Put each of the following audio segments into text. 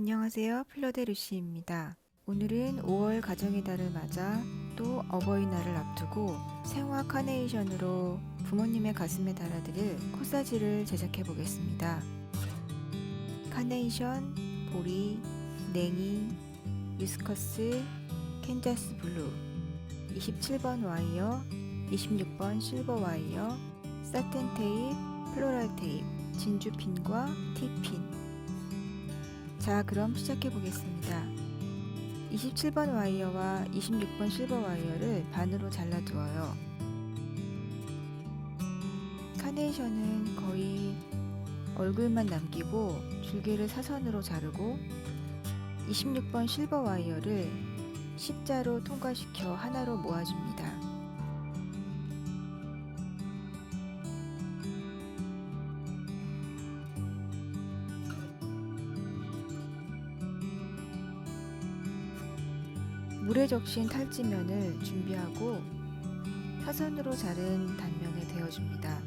안녕하세요. 플러데 루시입니다. 오늘은 5월 가정의 달을 맞아 또 어버이날을 앞두고 생화 카네이션으로 부모님의 가슴에 달아드릴 코사지를 제작해 보겠습니다. 카네이션, 보리, 냉이, 유스커스, 캔자스 블루, 27번 와이어, 26번 실버 와이어, 사틴 테이프, 플로랄 테이프, 진주핀과 티핀, 자, 그럼 시작해 보겠습니다. 27번 와이어와 26번 실버 와이어를 반으로 잘라 두어요. 카네이션은 거의 얼굴만 남기고 줄기를 사선으로 자르고 26번 실버 와이어를 십자로 통과시켜 하나로 모아줍니다. 물에 적신 탈지면을 준비하고 사선으로 자른 단면에 대어줍니다.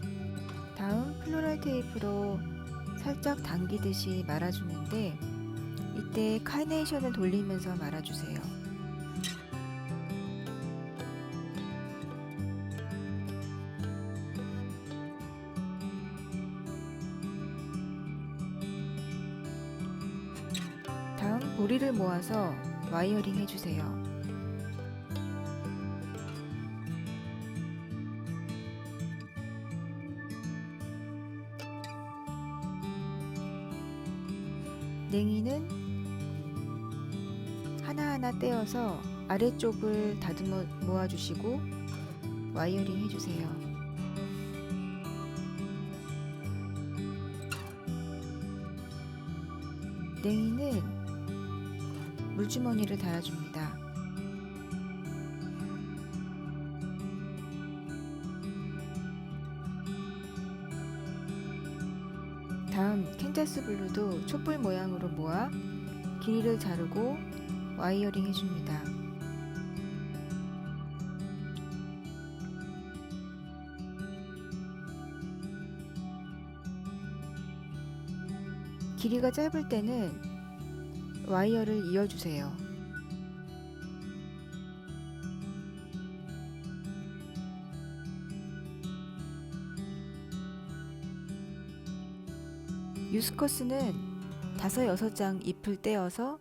다음 플로랄 테이프로 살짝 당기듯이 말아주는데 이때 카네이션을 돌리면서 말아주세요. 다음 보리를 모아서 와이어링 해주세요. 냉이는 하나하나 떼어서 아래쪽을 다듬어 모아주시고 와이어링 해주세요. 냉이는 물주머니를 달아줍니다. 캔자스 블루도 촛불 모양으로 모아 길이를 자르고 와이어링 해줍니다. 길이가 짧을 때는 와이어를 이어주세요. 유스커스는 다섯 여섯 장 잎을 떼어서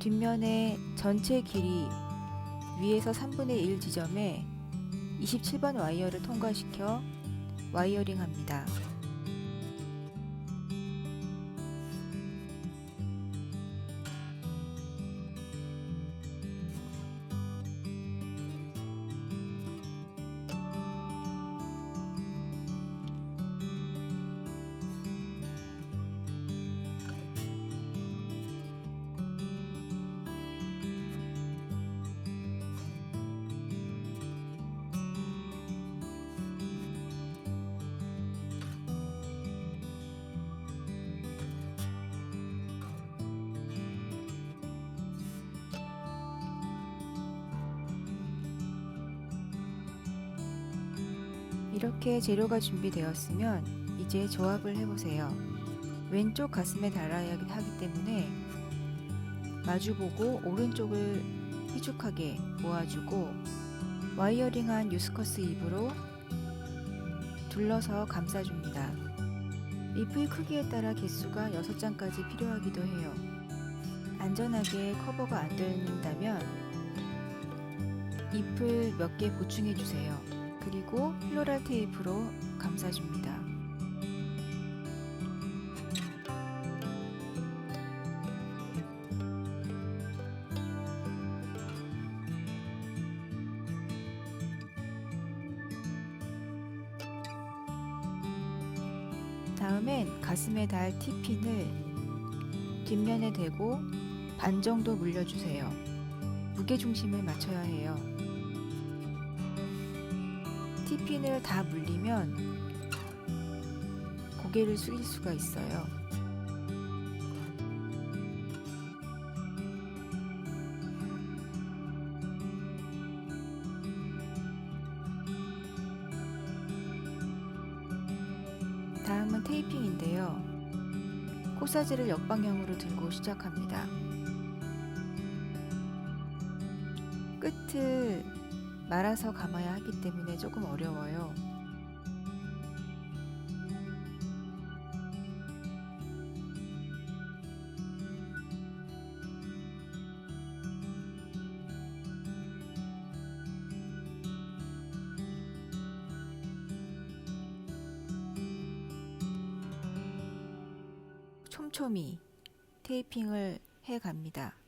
뒷면의 전체 길이 위에서 3분의 1 지점에 27번 와이어를 통과시켜 와이어링 합니다. 이렇게 재료가 준비되었으면 이제 조합을 해보세요. 왼쪽 가슴에 달아야 하기 때문에 마주보고 오른쪽을 휘죽하게 모아주고 와이어링한 유스커스 잎으로 둘러서 감싸줍니다. 잎의 크기에 따라 개수가 6장까지 필요하기도 해요. 안전하게 커버가 안 된다면 잎을 몇 개 보충해 주세요. 그리고 플로랄 테이프로 감싸줍니다. 다음엔 가슴에 달 티핀을 뒷면에 대고 반 정도 물려주세요. 무게중심을 맞춰야 해요. 티핀을 다 물리면 고개를 숙일 수가 있어요. 다음은 테이핑인데요. 코사지를 역방향으로 들고 시작합니다. 끝을 말아서 감아야 하기 때문에 조금 어려워요. 촘촘히 테이핑을 해 갑니다.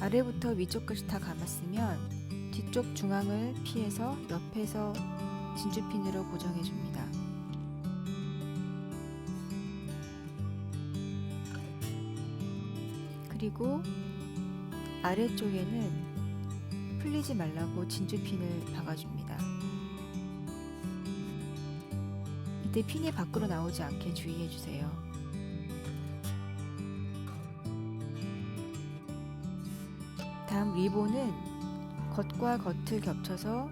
아래부터 위쪽까지 다 감았으면 뒤쪽 중앙을 피해서 옆에서 진주핀으로 고정해 줍니다. 그리고 아래쪽에는 풀리지 말라고 진주핀을 박아줍니다. 이때 핀이 밖으로 나오지 않게 주의해 주세요. 다음 리본은 겉과 겉을 겹쳐서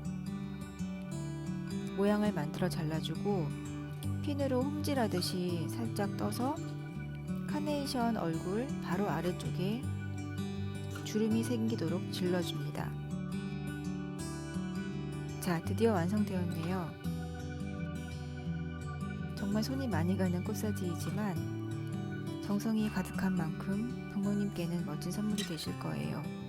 모양을 만들어 잘라주고 핀으로 홈질하듯이 살짝 떠서 카네이션 얼굴 바로 아래쪽에 주름이 생기도록 질러줍니다. 자, 드디어 완성되었네요. 정말 손이 많이 가는 꽃사지이지만 정성이 가득한 만큼 부모님께는 멋진 선물이 되실 거예요.